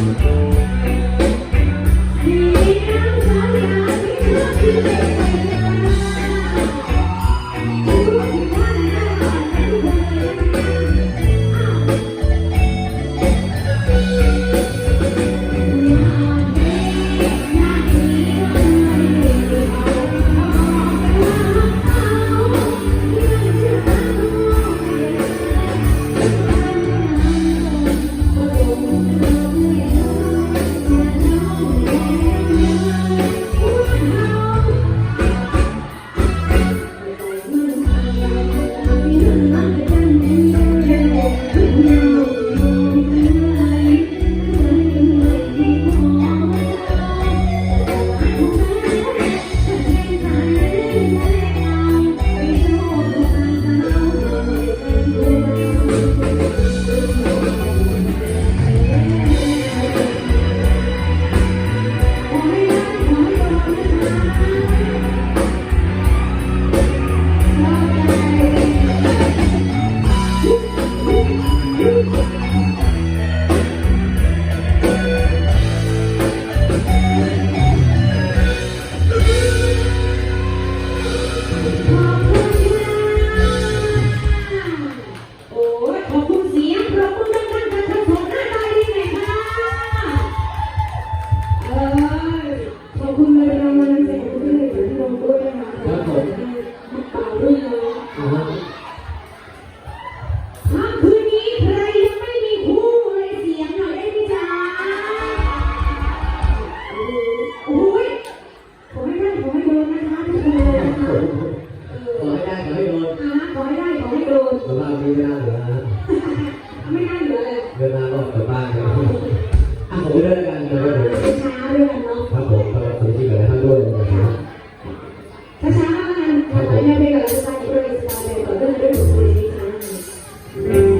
Thank you. โดนแบานไม่น่าเหลือไม่น่าเหลือเลยเวลารอบแต่บ้านครัอะผมเลินกันเลยครับผช้าด้วยกันเนาะครับผมสำหรับคนที่เหลือท่านด้วยนะครับ